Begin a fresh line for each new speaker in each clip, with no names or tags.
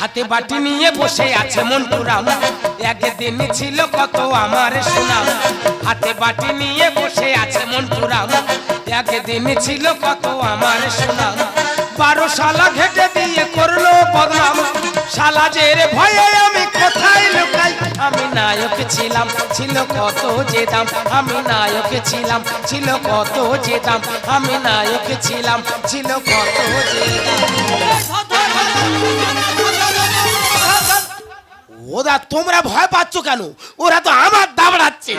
হাতে বাটি নিয়ে বসে আছে মন্টুরাম একদিন ছিল কত আমার সুনাম। হাতে বাটি নিয়ে বসে আছে মন্টুরাম একদিন ছিল কত আমার সুনাম। বারো সালা ঘেটে দিয়ে করল বদনাম। শালা জের ভয়ে আমি কোথায় লুকাই? আমি নায়ক ছিলাম, ছিল কত যে দাম। আমি নায়ক ছিলাম, ছিল কত যে দাম। আমি নায়ক ছিলাম, ছিল কত যে দাম। ওরা তোমরা ভয় পাচ্ছ কেন? ওরা তো আমার দাবড়াচ্ছে।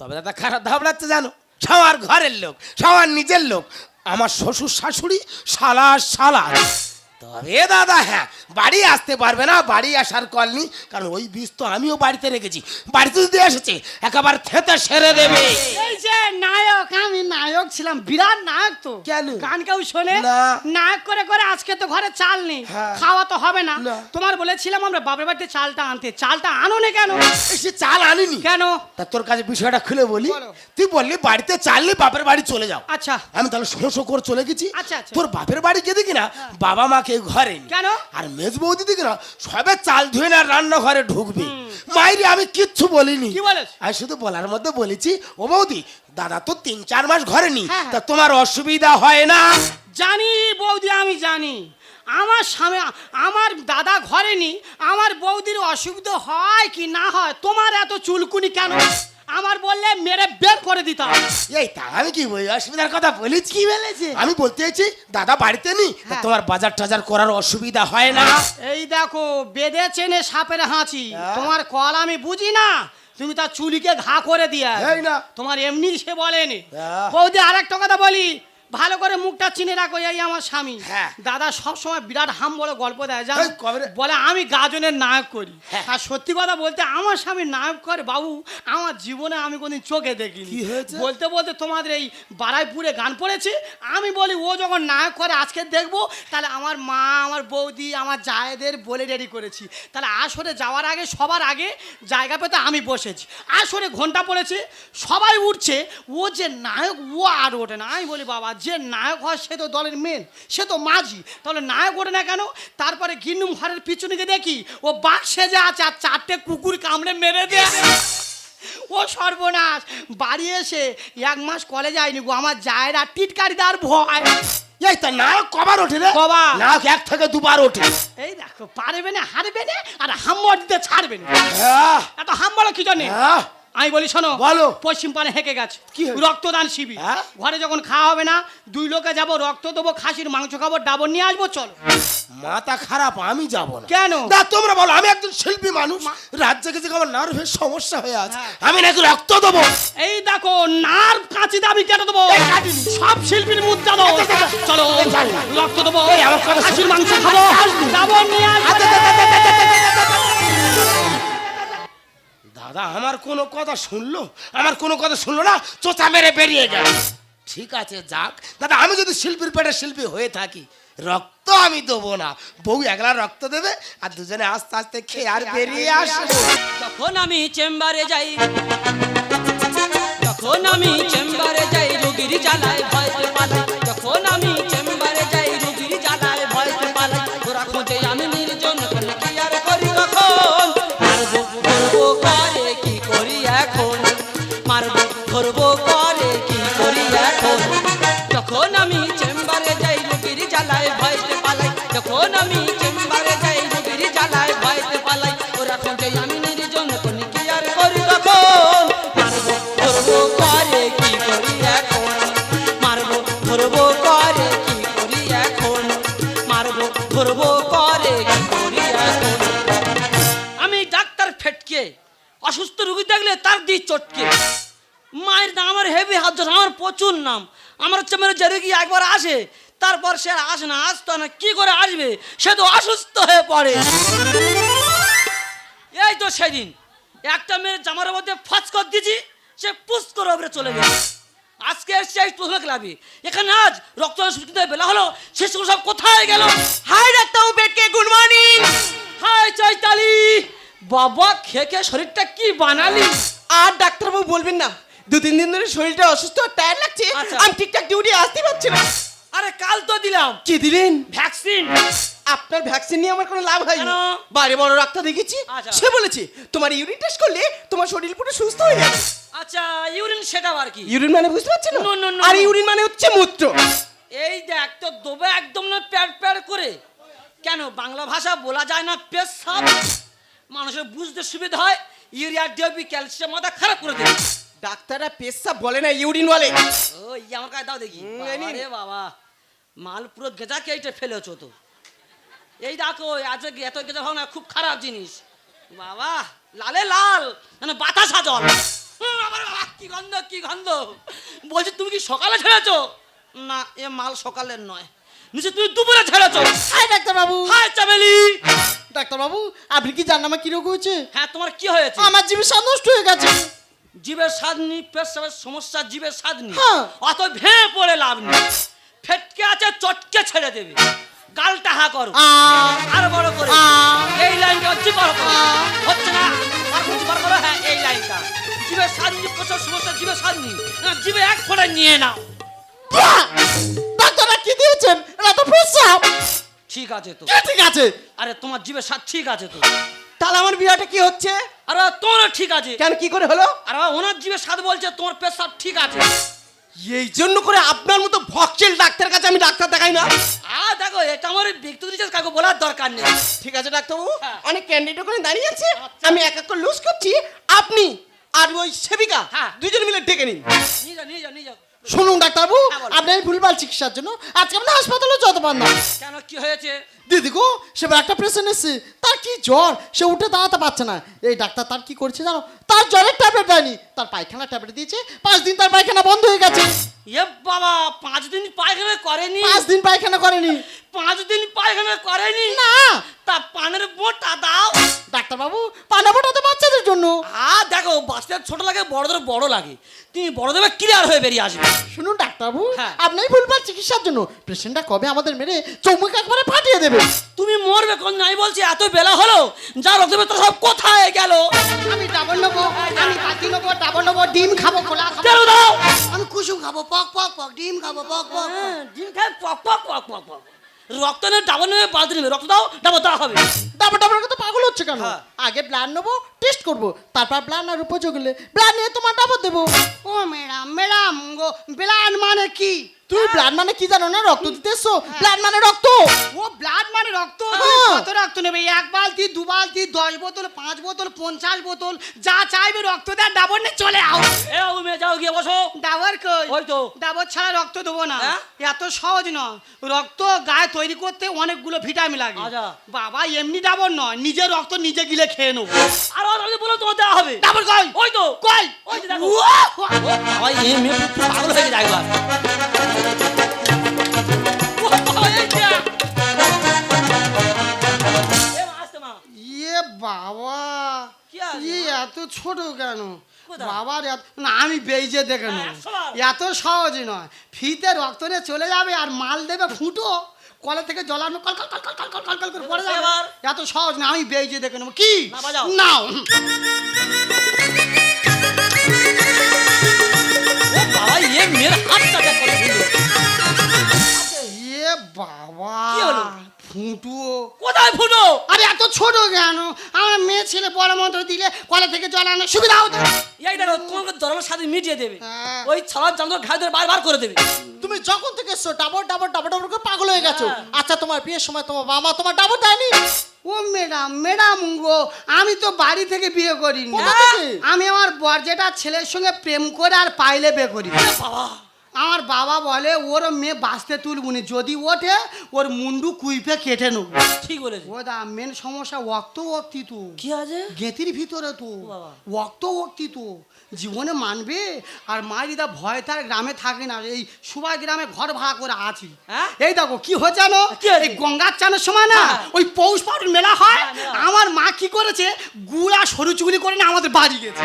তবে দাদা খারাপ দাবড়াচ্ছে জানো? সবার ঘরের লোক, সবার নিজের লোক। আমার শ্বশুর শাশুড়ি শালা শালা তবে দাদা হ্যাঁ বাড়ি আসতে পারবে না বাড়ি আসার কলনি কারণ ওই বীজ তো আমিও বাড়িতে রেখেছি। বাড়িতে যদি এসেছে একেবারে থেতে সেরে দেবে।
এই যে নায়ক আমি নায়ক ছিলাম বিরাট নায়ক তো।
কেন?
গান কেউ শোনে? নায়ক করে করে আজকে তো ঘরে চাল নেই
হ্যাঁ।
খাওয়া তো হবে না।
না।
তোমার বলেছিলাম আমরা বাপের বাড়িতে চালটা আনতে চালটা আনো না কেন?
সে চাল আনিনি।
কেন?
তা তোর কাছে বিষয়টা খুলে বলি। তুই বললি বাড়িতে চাললে বাপের বাড়ি চলে যাও।
আচ্ছা।
আমি তাহলে শো শো করে চলে গেছি।
আচ্ছা, আচ্ছা।
তোর বাপের বাড়ি গিয়ে দেখি না বাবা মাকে ঘরে
কেন?
আর মেজ বৌদি দেখি না সবে চাল ধুয়ে না রান্নাঘরে ঢুকবে। মাইরে আমি কিচ্ছু বলিনি? আমি শুধু বলার মধ্যে বলেছি ও বৌদি দাদা তো তিন চার মাস ঘরে নি
হ্যাঁ,
তা তোমার অসুবিধা হয় না?
জানি বৌদি আমি জানি। আমার স্বামী আমার দাদা ঘরে নি আমার বৌদির অসুবিধা হয় কি না হয়? তোমার এত চুলকুনি কেন? আমার বললে মেরে বের করে দিতাম
এই তা আমি কি বলি অসুবিধার কথা বলিস
কি বলেছে?
আমি বলতে চাইছি দাদা বাড়িতে নেই তা
হ্যাঁ।
তোমার বাজার টাজার করার অসুবিধা হয় না
এই দেখো বেদে চেনে সাপের হাঁচি
হ্যাঁ।
তোমার কল আমি বুঝি না তুমি তার চুলিকে ঘা করে দিয়া
এই না।
তোমার এমনি সে বলেনি
হ্যাঁ।
বৌদি আরেকটা কথা বলি ভালো করে মুখটা চিনে রাখো এই আমার স্বামী।
হ্যাঁ।
দাদা সব সময় বিরাট হাম বলে গল্প দেয়
কবে
বলে আমি গাজনের নায়ক করি।
হ্যাঁ।
আর সত্যি কথা বলতে আমার স্বামী নায়ক করে বাবু আমার জীবনে আমি কোনদিন চোখে দেখিনি। বলতে বলতে তোমাদের এই বারাইপুরে গান পড়েছে আমি বলি ও যখন নায়ক করে আজকে দেখব তাহলে আমার মা আমার বৌদি আমার জায়েদের বলে রেডি করেছি। তাহলে আসরে যাওয়ার আগে সবার আগে জায়গা পেতে আমি বসেছি। আসরে ঘণ্টা পড়েছে সবাই উঠছে ও যে নায়ক ও আর ওঠে না। আমি বলি বাবা যে নায়ক হয় সে তো দলের মেন সে তো মাঝি। তাহলে নায়ক ওঠে না কেন? তারপরে গিন্নুম ঘরের পিছনে দেখি ও বাঘ সেজে আছে আর চারটে কুকুর কামড়ে মেরে দেয় ও সর্বনাশ। বাড়ি এসে এক মাস কলেজ যায়নি গো আমার জায়রা টিটকারিদার ভয়।
এই তা নায়ক কবার ওঠে রে?
কবার?
নায়ক এক থেকে দুবার ওঠে।
এই দেখো পারবে না হারবে না আর হাম্বর দিতে ছাড়বে না। এত হাম্বর কি জানে
হ্যাঁ
আমি বলি শোনো
বলো।
পশ্চিম পানে হেঁকে গেছে।
কি
রক্তদান শিবির।
হ্যাঁ?
ঘরে যখন খাওয়া হবে না দুই লোকে যাব রক্ত দেবো খাসির মাংস খাব ডাবর নিয়ে আসব চলো।
মাথা খারাপ আমি যাব না।
কেন?
না তোমরা বলো আমি একজন শিল্পী মানুষ রাজ্যে গেছে আমার নার্ভের সমস্যা হয়ে আছে।
হ্যাঁ।
আমি নাকি রক্ত দেবো?
এই দেখো নার্ভ কাঁচি দাবি কেটে দেবো। সব শিল্পীর মুখ জানো চলো। রক্ত দেবো খাসির মাংস খাব
দাদা, আমার কোনো কথা শুনলো? আমার কোনো কথা শুনলো না? চোচা মেরে বেরিয়ে গেল। ঠিক আছে, যাক। দাদা, আমি যদি শিল্পীর পেটে শিল্পী হয়ে থাকি, রক্ত আমি দেবো না। বউ একলা রক্ত দেবে, আর দুজনে আস্তে আস্তে খেয়ে আর বেরিয়ে আসব।
তখন আমি চেম্বারে যাই তখন আমি চেম্বারে যাই, রোগীর জ্বালায় দেখলে চটকে। মায়ের নাম আমার হেভি হাত ধরে, আমার প্রচুর নাম। আমার হচ্ছে মেরে যে রুগী একবার আসে তারপর সে আসে না আসতো না কি করে আসবে? সে তো অসুস্থ হয়ে পড়ে। এই তো সেদিন একটা মেয়ের জামার মধ্যে ফচ কর দিয়েছি সে পুস করে ওপরে চলে গেল। আজকে এসছে এই প্রথমে ক্লাবে। এখানে আজ রক্ত কিন্তু বেলা হলো সে সব কোথায় গেল? হাই ডাক্তার পেটকে গুড মর্নিং। হাই চৈতালি বাবা খেয়ে খেয়ে শরীরটা কি বানালি?
আর ডাক্তারবাবু বলবেন না দু তিন দিন ধরে শরীরটা অসুস্থ আর টায়ার লাগছে
আচ্ছা।
আমি ঠিকঠাক ডিউটি আসতে পারছি না।
আরে কাল তো দিলাম।
কি দিলেন?
ভ্যাকসিন
আপনার ভ্যাকসিন নিয়ে আমার কোনো লাভ হয়নি।
কেন?
বাড়ি বড় ডাক্তার দেখেছি
আচ্ছা।
সে বলেছে তোমার ইউরিন টেস্ট করলে তোমার শরীর পুরো সুস্থ হয়ে যাবে।
আচ্ছা ইউরিন সেটা আর কি?
ইউরিন মানে বুঝতে পারছেন
no,
আর ইউরিন মানে হচ্ছে মূত্র।
এই দেখ তো দোবে একদম না প্যাড প্যাড করে। কেন বাংলা ভাষা বলা যায় না পেশাব? মানুষের বুঝতে সুবিধা হয়। ইউরিয়া ডিওপি ক্যালসিয়াম মাথা খারাপ করে দেবে
ডাক্তাররা পেশাব বলে না ইউরিন বলে
ও এই আমার কাছে দাও দেখি। আরে বাবা মাল পুরো গেজা কেটে ফেলেছো তো। এই দেখো আজ এত গেজা ভাবনা খুব খারাপ জিনিস। বাবা লালে লাল মানে বাতাসা জল আবার বাবা, কি গন্ধ কি গন্ধ। বলছি তুমি কি সকালে ছেড়েছো? না এ মাল সকালের নয়। নিচে তুমি দুপুরে ছেড়েছো।
হাই ডাক্তার বাবু
হাই চামেলি।
ডাক্তার বাবু আপনি কি জান আমার কি রোগ হয়েছে?
হ্যাঁ তোমার কি হয়েছে?
আমার জীবের স্বাদ নষ্ট হয়ে গেছে।
জীবের স্বাদ নি পেশাবের সমস্যা জীবের স্বাদ নি
হ্যাঁ।
অত ভেঙে পড়ে লাভ নেই। ফেটকে আছে চটকে ছেড়ে দেবে। গালটা হা করো। আর বড় করে। এই লাইনটা হচ্ছে বড় করো। হচ্ছে না? আর কিছু বার করো? হ্যাঁ এই লাইনটা। জীবের স্বাদ নি প্রচুর সমস্যা জীবের স্বাদ নি জীবে এক ফোঁটা নিয়ে নাও।
ডাক্তাররা কি দিয়েছেন? এটা তো পেশাব।
ঠিক আছে তো।
ঠিক আছে?
আরে তোমার জীবের স্বাদ ঠিক আছে তো।
তাহলে আমার বিয়েটা কি হচ্ছে?
আরে তোমার ঠিক আছে।
কেন কি করে হলো?
আর ওনার জীবের স্বাদ বলছে তোমার পেশাব ঠিক আছে।
এই জন্য করে আপনার মতো ভক্সেল ডাক্তার কাছে আমি ডাক্তার দেখাই না।
আ দেখো এটা আমার ব্যক্তিগত জিনিস কাউকে বলার দরকার নেই।
ঠিক আছে ডাক্তারবাবু।
হ্যাঁ।
অনেক ক্যান্ডিডেট ওখানে দাঁড়িয়ে আছে। আমি এক এক করে লুজ করছি। আপনি আর ওই সেবিকা
হ্যাঁ।
দুজন মিলে ডেকে নিন।
নিয়ে যাও নিয়ে যাও নিয়ে যাও।
শুনুন ডাক্তারবাবু
আপনার বলো।
আপনি ভুলভাল চিকিৎসার জন্য আজকে আপনার হাসপাতালে যত পান না
কেন কি হয়েছে
দিদি গো সেবার একটা পেশেন্ট এসছে তার কি জ্বর? সে উঠে দাঁড়াতে পারছে না। এই ডাক্তার তার কি করছে জানো? তার জ্বরের ট্যাবলেট দেয়নি। তার পায়খানা ট্যাবলেট দিয়েছে। পাঁচ দিন তার পায়খানা বন্ধ হয়ে গেছে।
এ বাবা পাঁচ দিন পায়খানা করেনি?
পাঁচ দিন পায়খানা করেনি।
পাঁচ দিন পায়খানা করেনি?
না।
তা পানের বোটা দাও।
ডাক্তারবাবু পানাবোটা তো বাচ্চাদের জন্য।
আ দেখো বাচ্চাদের ছোট লাগে বড়দের বড় লাগে। তুমি বড়দের ক্লিয়ার হয়ে বেরিয়ে আসবে।
শুনুন ডাক্তারবাবু
হ্যাঁ।
আপনি ভুলভাল চিকিৎসার জন্য। পেশেন্টটা কবে আমাদের মেরে চৌমুখ একবারে ফাটিয়ে দেবে।
তুমি মরবে কোন নাই বলছি এত বেলা হলো যা রক্ত বের সব কোথায় গেল?
আমি ডাবল নেব আমি পাতি নেব ডাবল নেব ডিম খাব খোলা খাব।
কেন দাও?
আমি কুসুম খাব পক পক পক ডিম খাব পক পক।
হ্যাঁ, ডিম খায় পক পক পক পক পক। রক্ত নেবে ডাবল নেবে বালতি নেবে। রক্ত দাও ডাবল দেওয়া হবে।
ডাবল ডাবল কথা পাগল হচ্ছে কেন?
হ্যাঁ।
আগে ব্লাড নেব টেস্ট করব তারপর ব্লাড আর উপযোগ হলে ব্লাড নিয়ে তোমার ডাবল দেবো।
ও ম্যাডাম ম্যাডাম গো ব্লাড মানে কি?
তুই ব্লাড মানে কি জানো না? রক্ত দিতে এসছো ব্লাড মানে রক্ত।
ও ব্লাড মানে রক্ত।
হ্যাঁ।
কত রক্ত নেবে? এক বালতি দু বালতি দশ বোতল পাঁচ বোতল পঞ্চাশ বোতল যা চাইবে রক্ত দেয় ডাবর নিয়ে চলে আও।
এ ও মেয়ে যাও গিয়ে বসো।
ডাবর কই?
ওই তো।
ডাবর ছাড়া রক্ত দেবো না।
হ্যাঁ?
এত সহজ নয়। রক্ত গায়ে তৈরি করতে অনেকগুলো ভিটামিন লাগে।
আচ্ছা।
বাবা এমনি ডাবর নয়। নিজের রক্ত নিজে গিলে খেয়ে নেব।
আর আর বলো তোমার দেওয়া হবে।
ডাবর কই?
ওই তো।
কই?
ওই যে দেখো। পাগল হয়ে ও বাবা
ই এত ছোট কেন? বাবার না আমি বেজে দেখে নেব। এত সহজ নয়। ফিতে রক্ত নিয়ে চলে যাবে আর মাল দেবে ফুটো। কলে থেকে জল আমি কল কল কল কল কল করে এত সহজ না আমি বেজে দেখে নেব। কি? নাও।
বাবা এ মেয়ের হাতটা করে দিল।
বাবা
কি হলো?
ফুটো
কোথায় ফুটো?
আরে এত ছোট কেন? আমার মেয়ে ছেলে বড় মতো দিলে কলে থেকে জল আনে সুবিধা হতো
এই দেখো তোমাকে দরবার সাথে মিটিয়ে দেবে।
হ্যাঁ।
ওই ছাড়ার চান্দ ঘাই ধরে বারবার করে দেবে।
তুমি যখন থেকে এসছো ডাবল ডাবল ডাবল ডাবল করে পাগল হয়ে গেছো।
হ্যাঁ।
আচ্ছা তোমার বিয়ের সময় তোমার বাবা তোমার ডাবল দেয়নি?
ও ম্যাডাম ম্যাডাম গো আমি তো বাড়ি থেকে বিয়ে করিনি। আমি আমার বরজেটা ছেলের সঙ্গে প্রেম করে আর পাইলে বিয়ে করি।
বাবা।
আমার বাবা বলে ওর মেয়ে বাঁচতে তুলবুনি যদি ওঠে ওর মুন্ডু কুইপে কেটে নেব।
ঠিক বলেছে।
ও দা মেন সমস্যা অক্ত অক্তি তো।
কি আছে?
গেতির ভিতরে তো।
ওক্ত
অক্ত অক্তি তো। জীবনে মানবে? আর মায়েরিদা ভয় তার গ্রামে থাকে না। এই সুবাই গ্রামে ঘর ভাড়া করে আছি।
হ্যাঁ?
এই দেখো কি হচ্ছে জানো? এই গঙ্গার চানের সময় না
হ্যাঁ।
ওই পৌষ পাড়ুর মেলা হয়।
হ্যাঁ।
আমার মা কি করেছে? গুড়া সরু চুগলি করে না আমাদের বাড়ি গেছে।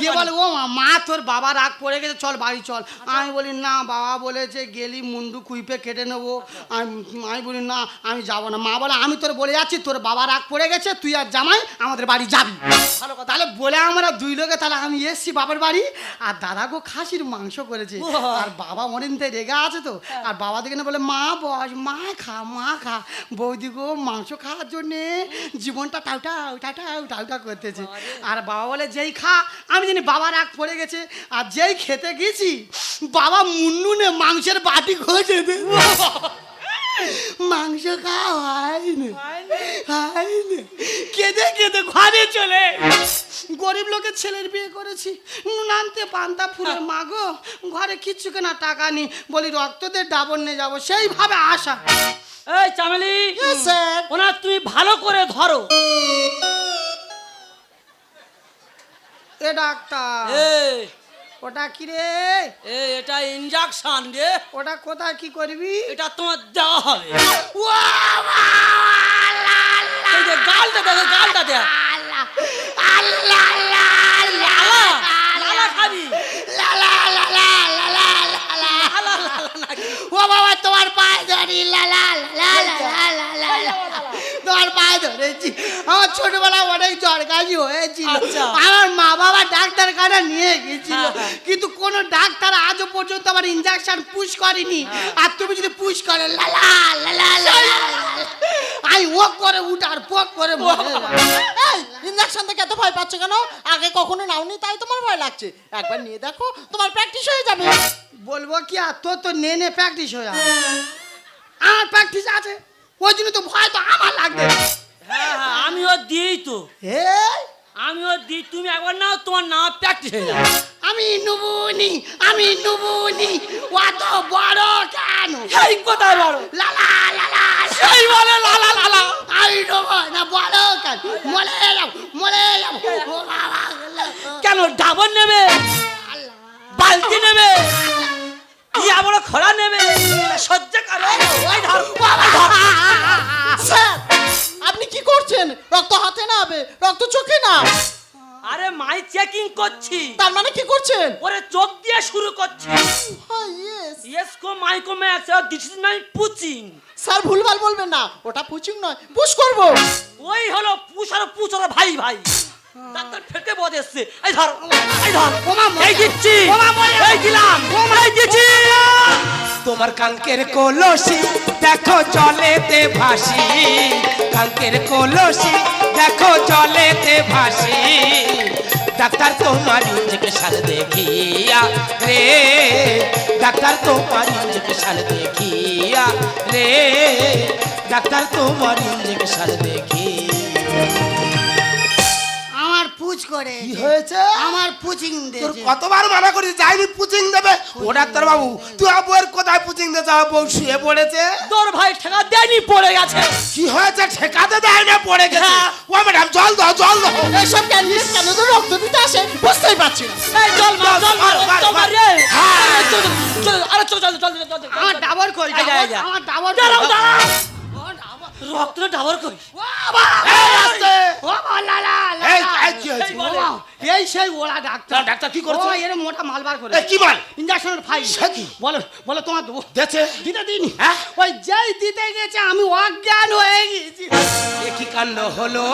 গিয়ে বলে ও মা, তোর বাবা রাগ পড়ে গেছে। চল বাড়ি চল।
আচ্ছা।
আমি বলি না বাবা বলেছে গেলি মুন্ডু কুইপে কেটে নেব। আমি আমি বলি না আমি যাব না। মা বলে আমি তোর বলে যাচ্ছি তোর বাবা রাগ পড়ে গেছে তুই আর জামাই আমাদের বাড়ি যাবি। তাহলে বলে আমরা দুই লোকে তাহলে আমি এসছি বাবার বাড়ি আর দাদা গো খাসির মাংস করেছে। আর বাবা মরিনতে রেগে আছে তো। আর বাবা দেখে না বলে মা বস মা খা মা খা। বৌদি গো মাংস খাওয়ার জন্যে জীবনটা টাউটা টাউটাউ টাউটা করতেছে। আর বাবা বলে যেই খা আমি জানি বাবার রাগ পড়ে গেছে। আর যেই খেতে গেছি বাবা মুন্নুনে মাংসের বাটি খোঁজে মাংস খাওয়া হয়নি। হয়নি? কেঁদে কেঁদে ঘরে চলে গরিব লোকের ছেলের বিয়ে করেছি। নুন আনতে পান্তা ফুলের মাগো ঘরে কিচ্ছু কেনা টাকা নেই। বলি রক্তদের ডাবর নিয়ে যাব। সেইভাবে আশা।
এই চামেলি
Yes, sir.
ওনা তুমি ভালো করে ধরো।
এ ডাক্তার। ওটা কি রে
এটা ইনজেকশন রে
ওটা কোথায় কি করবি
এটা তোমার দেওয়া হবে গালটা দেখো গালটা দেখ
ও বাবা তোমার পায়ে ধরি লালা লালা লালা লালা তোমার পায়ে ধরেছি। আমার ছোটবেলা অনেক জ্বর কাশি হয়েছিল।
আচ্ছা।
আমার মা বাবা ডাক্তার খানা নিয়ে গেছিল।
হ্যাঁ, হ্যাঁ।
কিন্তু কোন ডাক্তার আজও পর্যন্ত আমার ইঞ্জেকশন পুশ করেনি।
হ্যাঁ।
আর তুমি যদি পুশ করে লা লা লা লা লা লা লা। আমি ও করে উঠ আর পক করে
ইঞ্জেকশন থেকে এত ভয় পাচ্ছ কেন? আগে কখনো নাওনি তাই তোমার ভয় লাগছে। একবার নিয়ে দেখো তোমার প্র্যাকটিস হয়ে যাবে।
বলব কি আর তোর তো নে নে প্র্যাকটিস হয়ে আমার প্র্যাকটিস আছে। ওই জন্য তো ভয় তো আমার লাগবে
হ্যাঁ হ্যাঁ আমিও দিই তো।
এই?
আমিও দিই তুমি একবার নাও তোমার নাম প্র্যাকটিস হয়ে যাবে।
আমি নুবুনি আমি নুবুনি অত বড় কেন?
এই কোথায় বড়
লালা লালা
সেই বলে লালা লালা
আমি নেব না বড় কেন? মরে যাও মরে যাও।
কেন ডাবর নেবে? বালতি নেবে? বড় খরা নেবে সহ্য করো। ওই ধর
স্যার আপনি কি করছেন? রক্ত হাতে না হবে রক্ত চোখে না।
আরে মাই চেকিং করছি।
তার মানে কি করছেন?
ওরে চোখ দিয়ে শুরু করছি।
yes.
ইয়েস কো মাইকো ম্যাক্স দিস ইজ নাই পুচিং
স্যার ভুলভাল বলবেন না। ওটা পুচিং নয় পুশ করব।
ওই হলো পুষ আর পুষ আর ভাই ভাই। ডাক্তার ফেটে বদ এসছে। এই ধর এই ধর। এই দিচ্ছি। এই দিলাম। এই দিচ্ছি।
তোমার কাঙ্কের কলসি, দেখো জলেতে ভাসি। কাঙ্কের কলসি, দেখো জলেতে ভাসি। ডাক্তার তোমার ইঞ্জেকশন দেখিয়া রে, ডাক্তার তোমার ইঞ্জেকশন দেখিয়া রে, ডাক্তার তোমার ইঞ্জেকশন দেখি
আমার পুচ করে
কি হয়েছে?
আমার পুচিং
তোর কতবার মানা করি যাইনি পুচিং দেবে। ও ডাক্তার বাবু তুই বউয়ের কোথায় পুচিং দে? যাও বউ শুয়ে পড়েছে।
তোর ভাই ঠেকা দেয়নি পড়ে গেছে।
কি হয়েছে? ঠেকাতে দেয় না পড়ে গেছে।
হ্যাঁ।
ও ম্যাডাম জল দাও জল দাও।
এসব ক্যান্ডিডেট কেন? তো রক্ত দিতে আসে? বুঝতেই পারছি না।
এই চল মার চল মার
মার,
মার
মার।
রে।
হ্যাঁ।
আরে চল চল চল চল
আমার ডাবর কই। আমার ডাবর?
দাঁড়াও দাঁড়াও।
ডাবর।
রক্ত ডাবর কই
ও বাবা!
এই আস্তে।
ও বাবা, লা, লা, লা,
এই,
লা।
এই কি হয়েছে?
ও বাবা, এই সেই ওরা ডাক্তার।
ডাক্তার কি করেছে?
ও এর মোটা মালবার করে
এ, কি মাল?
ইঞ্জেকশনের ফাইল
সে কি?
বলো বলো তোমার দেবো
দেছে
দিতে দিনি
হ্যাঁ?
ওই যেই দিতে গেছে আমি অজ্ঞান হয়ে গেছি।
এ কি কাণ্ড হলো?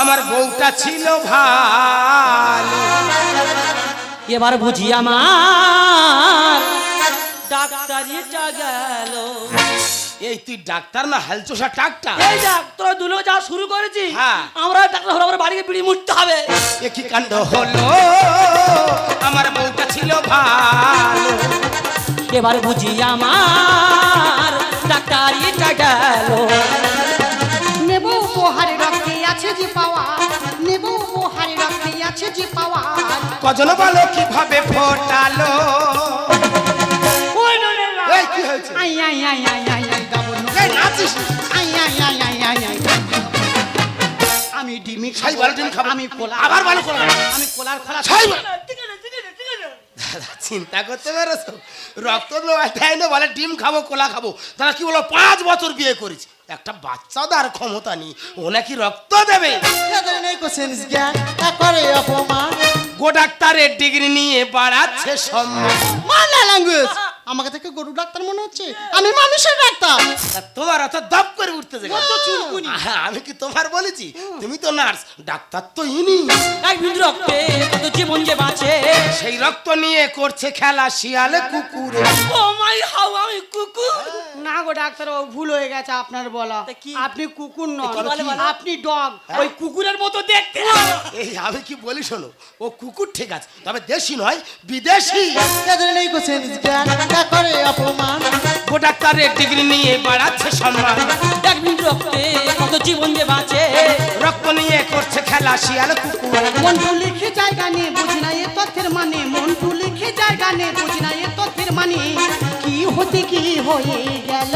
আমার বউটা ছিল ভালো।
এবার বুঝি আমার ডাক্তারিটা গেল।
এই তুই ডাক্তার না হালচোষা টাকটা
এই দেখ তোরা দুলো যা শুরু করেছি
হ্যাঁ।
আমরা ডাক্তার হলে আমার বাড়িতে বিড়ি মুড়তে হবে।
এ কি কাণ্ড হলো? আমার বউটা ছিল ভালো।
এবার বুঝি আমার ডাক্তারিটা গেল।
নেব উপহারে রক্তে আছে যে পাওয়া নেব উপহারে রক্তে আছে যে পাওয়া।
কজন বলো কীভাবে ফোটালো? এই কি হয়েছে?
আই আই আই আই। আমি ডিমি
ছয়
ভালো
ডিম খাব।
আমি কোলা
আবার ভালো কোলা
আমি কোলার খোলা।
ছাই দাদা চিন্তা করতে পেরেছ? রক্ত দেয় না বলে ডিম খাব কোলা খাব। তারা কি বলো পাঁচ বছর বিয়ে করেছি। একটা বাচ্চা তার ক্ষমতা নেই ও নাকি রক্ত দেবে।
করে অপমান
গো ডাক্তারের ডিগ্রি নিয়ে বাড়াচ্ছে সম্মান
ল্যাঙ্গুয়েজ আমাকে থেকে গরু ডাক্তার মনে হচ্ছে। আমি মানুষের ডাক্তার।
তোমার অত দপ করে
চুলকুনি।
আহা, আমি কি তোমার বলেছি? তুমি তো নার্স ডাক্তার তো ইনি।
রক্তে কত জীবন যে বাঁচে।
সেই রক্ত নিয়ে করছে খেলা শিয়ালে কুকুরে।
ও মাই হাউ আমি কুকুর।
না গো ডাক্তার ও ভুল হয়ে গেছে আপনার বলা। আপনি কুকুর নন? আপনি ডগ। ওই কুকুরের মতো দেখতে।
এই আমি কি বলি শোনো? ও কুকুর ঠিক আছে তবে দেশি নয় বিদেশি।
করে অপমান।
গো ডাক্তারের ডিগ্রি নিয়ে বাড়াচ্ছে সম্মান।
এক রক্তে কত জীবন যে বাঁচে।
রক্ত নিয়ে করছে খেলা শিয়ালে কুকুর।
মন্টু লিখে জায়গা নিয়ে বুঝি না এ তথ্যের মানে। মন্টু লিখে জায়গা নিয়ে বুঝি না এ তথ্যের মানে। কি হতে কি হয়ে গেল?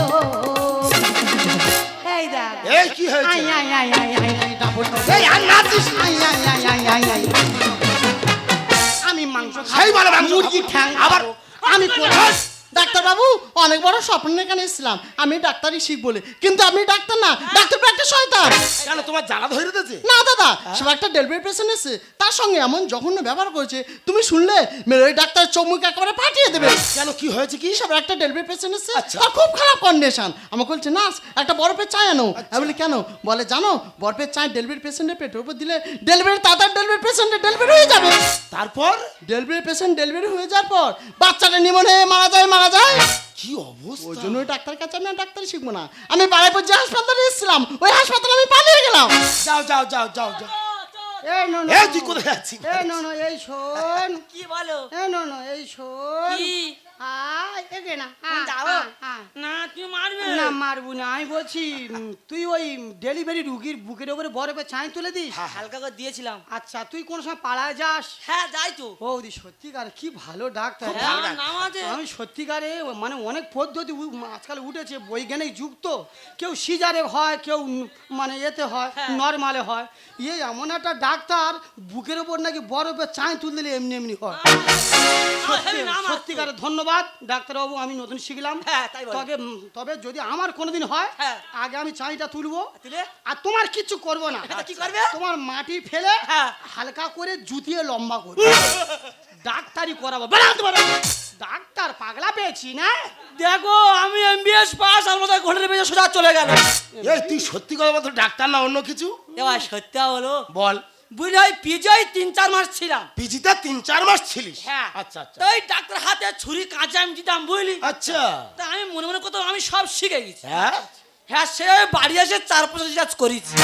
এই দেখ
এই কি হয়েছে
আই আই আই আই আই আই
আর নাচিস
আই আই আই আই আই আই আমি মাংস
খাই বলে
মুরগি। ঠ্যাং
আবার
আমি কোথায়
ডাক্তার বাবু অনেক বড় স্বপ্ন এখানে এসেছিলাম। আমি ডাক্তারই শিখ বলে। কিন্তু আমি ডাক্তার না ডাক্তার একটা শয়তান।
কেন তোমার জ্বালা ধরে দিয়েছে
না দাদা সে একটা ডেলিভারি পেশেন্ট এসে তার সঙ্গে এমন জঘন্য ব্যবহার করেছে তুমি শুনলে? মেরে ওই ডাক্তার চমুক একেবারে পাঠিয়ে দেবে।
কেন কি হয়েছে কি?
সব একটা ডেলিভারি পেশেন্ট এসে
আচ্ছা।
তার খুব খারাপ কন্ডিশন আমাকে বলছে নার্স একটা বরফের চায় আনো। আমি বলি কেন? বলে জানো বরফের চায় ডেলিভারি পেশেন্টের পেটের উপর দিলে ডেলিভারি তাড়াতাড়ি ডেলিভারি পেশেন্টের ডেলিভারি হয়ে যাবে।
তারপর?
ডেলিভারি পেশেন্ট ডেলিভারি হয়ে যাওয়ার পর বাচ্চাটা নিমন হয়ে মারা যায় মারা যায়?
কি অবস্থা?
ওই জন্য ডাক্তার কাছে আমি ডাক্তার শিখব না। আমি বারাইপুর যে হাসপাতালে এসেছিলাম ওই হাসপাতালে আমি পালিয়ে গেলাম।
যাও যাও যাও যাও যাও।
এই নো
এই তুই কোথায় যাচ্ছিস
এই নো নো এই শোন।
কি বলো?
এই নো নো এই শোন।
কি?
না
মারবে।
না মারবো না আমি বলছি তুই ওই ডেলিভারি রুগীর বুকের উপরে বরফে ছাই তুলে দিস?
হালকা করে দিয়েছিলাম।
আচ্ছা তুই কোন সময় পাড়ায় যাস?
হ্যাঁ যাই তো।
সত্যিকার কি ভালো ডাক্তার।
হ্যাঁ,
হ্যাঁ? আমি সত্যিকারে মানে অনেক পদ্ধতি আজকাল উঠেছে বৈজ্ঞানিক যুগ তো। কেউ সিজারে হয় কেউ মানে এতে হয়
হ্যাঁ।
নর্মালে হয়। এই এমন একটা ডাক্তার বুকের ওপর নাকি বরফে চাই তুলে দিলে এমনি এমনি হয়। সত্যি সত্যিকারে ধন্যবাদ ডাক্তারবাবু আমি নতুন শিখলাম।
হ্যাঁ।
তবে তবে যদি আমার কোনোদিন হয়
হ্যাঁ।
আগে আমি চাইটা তুলবো। আর তোমার কিচ্ছু করব না।
কি করবে?
তোমার মাটি ফেলে
হ্যাঁ।
হালকা করে জুতিয়ে লম্বা করবে। ডাক্তারি করাবো। বেড়াতে ডাক্তার পাগলা পেয়েছি না?
দেখো আমি এমবিএস পাস আমার তো ঘটনা পেয়ে সোজা চলে গেল
এই তুই সত্যি কথা বলতো ডাক্তার না অন্য কিছু?
এবার সত্যি হলো
বল।
বুঝলি ওই পিজাই তিন চার মাস ছিলাম।
পিজিতে তিন চার মাস ছিলিস?
হ্যাঁ।
আচ্ছা আচ্ছা।
তো ওই ডাক্তার হাতে ছুরি কাঁচা আমি দিতাম বুঝলি?
আচ্ছা।
তা আমি মনে মনে করতাম আমি সব শিখে গেছি।
হ্যাঁ?
হ্যাঁ সে বাড়ি এসে চার পাঁচ রিসার্চ করেছি।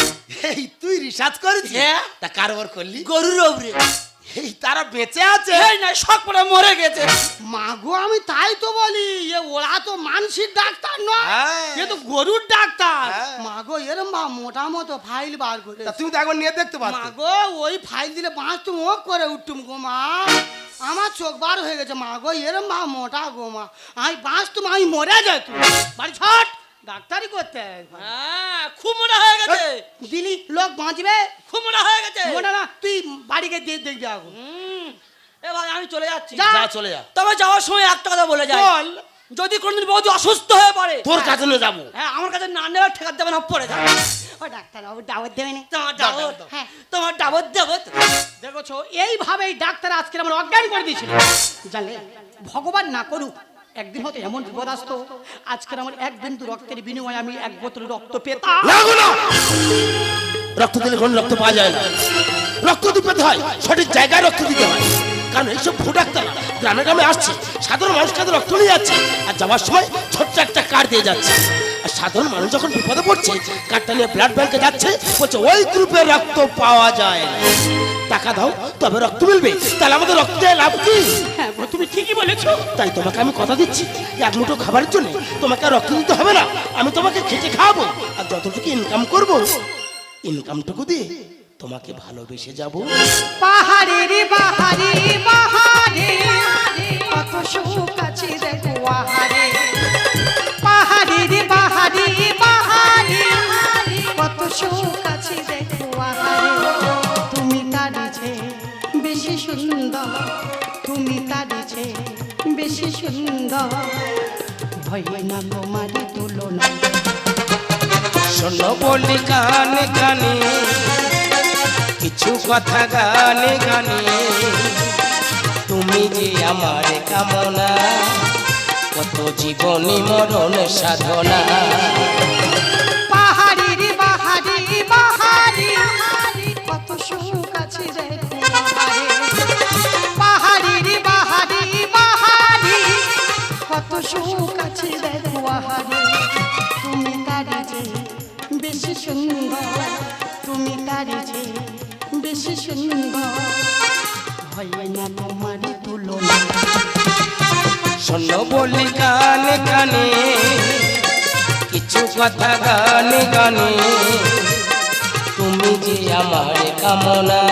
এই তুই রিসার্চ করেছিস?
হ্যাঁ।
তা কারবার করলি?
গরুর ওপরে
এই তারা বেঁচে আছে?
এই না পড়ে মরে গেছে।
মাগো আমি তাই তো বলি এ ওরা তো মানসিক ডাক্তার নয়
হ্যাঁ।
এ তো গরুর ডাক্তার।
হ্যাঁ।
মাগো এরম বা মোটা মতো ফাইল বার করে
তুমি তো একবার নিয়ে দেখতে পারো
মাগো ওই ফাইল দিলে বাঁচতুম ও করে উঠতুম গো মা। আমার চোখ বার হয়ে গেছে মাগো এরম বা মোটা গো মা। আমি বাঁচতুম আমি মরে যেতুম বাড়ি ছট। ডাক্তারি করতে। হয়।
হ্যাঁ খুব মোটা হয়ে গেছে।
দিলি লোক বাঁচবে?
খুব মোটা হয়ে গেছে।
মোটা না তুই বাড়িকে দিয়ে দেখবি এখন
এ ভাই আমি চলে যাচ্ছি।
যা।
চলে যা।
তবে যাওয়ার সময় একটা কথা বলে যাই।
বল।
যদি কোনদিন বৌদি অসুস্থ হয়ে পড়ে
তোর কাছে নিয়ে যাব।
হ্যাঁ আমার কাছে না নেওয়ার ঠেকাতে দেবে না পড়ে যাবে।
ও ডাক্তার বাবু দাওয়াত দেবে না।
তোমার
দাও,
ডাবত
হ্যাঁ।
তোমার ডাবত দেবো তো।
দেখেছ এইভাবেই ডাক্তার আজকে আমার অজ্ঞান করে দিয়েছিল। জানলে ভগবান না করুক একদিন হয়তো এমন বিপদ আসতো। আজকের আমার এক বিন্দু রক্তের বিনিময়ে আমি এক বোতল রক্ত পেতাম।
রক্ত দিলে কোনো রক্ত পাওয়া যায় না। রক্ত দিতে হয়, সঠিক জায়গায় রক্ত দিতে হয়। কারণ এইসব ভুডাক্তার গ্রামে গ্রামে আসছে, সাধারণ মানুষ কাছে রক্ত নিয়ে যাচ্ছে আর যাওয়ার সময় ছোট্ট একটা কার্ড দিয়ে যাচ্ছে। আর সাধারণ মানুষ যখন বিপদে পড়ছে, কার্ডটা নিয়ে ব্লাড ব্যাংকে যাচ্ছে, বলছে, ওই গ্রুপের রক্ত পাওয়া যায় টাকা দাও, তবে রক্ত মিলবে, তাহলে আমাদের রক্ত দেয় লাভ কি?
তুমি ঠিকই বলেছ।
তাই তোমাকে আমি কথা দিচ্ছি। এক মুঠো খাবারের জন্য তোমাকে আর রক্ত দিতে হবে না। আমি তোমাকে খেতে খাওয়াবো আর যতটুকু ইনকাম করব ইনকামটুকু দিয়ে তোমাকে ভালোবেসে যাব।
কত সুখ আছে দেখো আহারে। পাহাড়ের বাহারে বাহারে কত সুখ আছে দেখো আহারে। তুমি তার বেশি সুন্দর। সুন্দর। হয় না তুলনা
শোনো বলি গানে গানে কিছু কথা গানে গানে তুমি যে আমার কামনা কত জীবনী মরণ সাধনা
সুখ আছে রে পাহাড়ি তুমি তারি যে বেশি সুন্দর। তুমি তারি যে বেশি সুন্দর হয় না তোমার তুলনা
শোনো বলি গানে গানে কিছু কথা গানে গানে তুমি যে আমার কামনা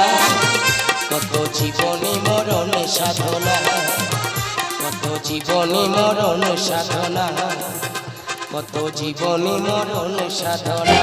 কত জীবনী মরণ সাধনা জীবনী মরণ সাধনা। কত জীবনী মরণ সাধনা।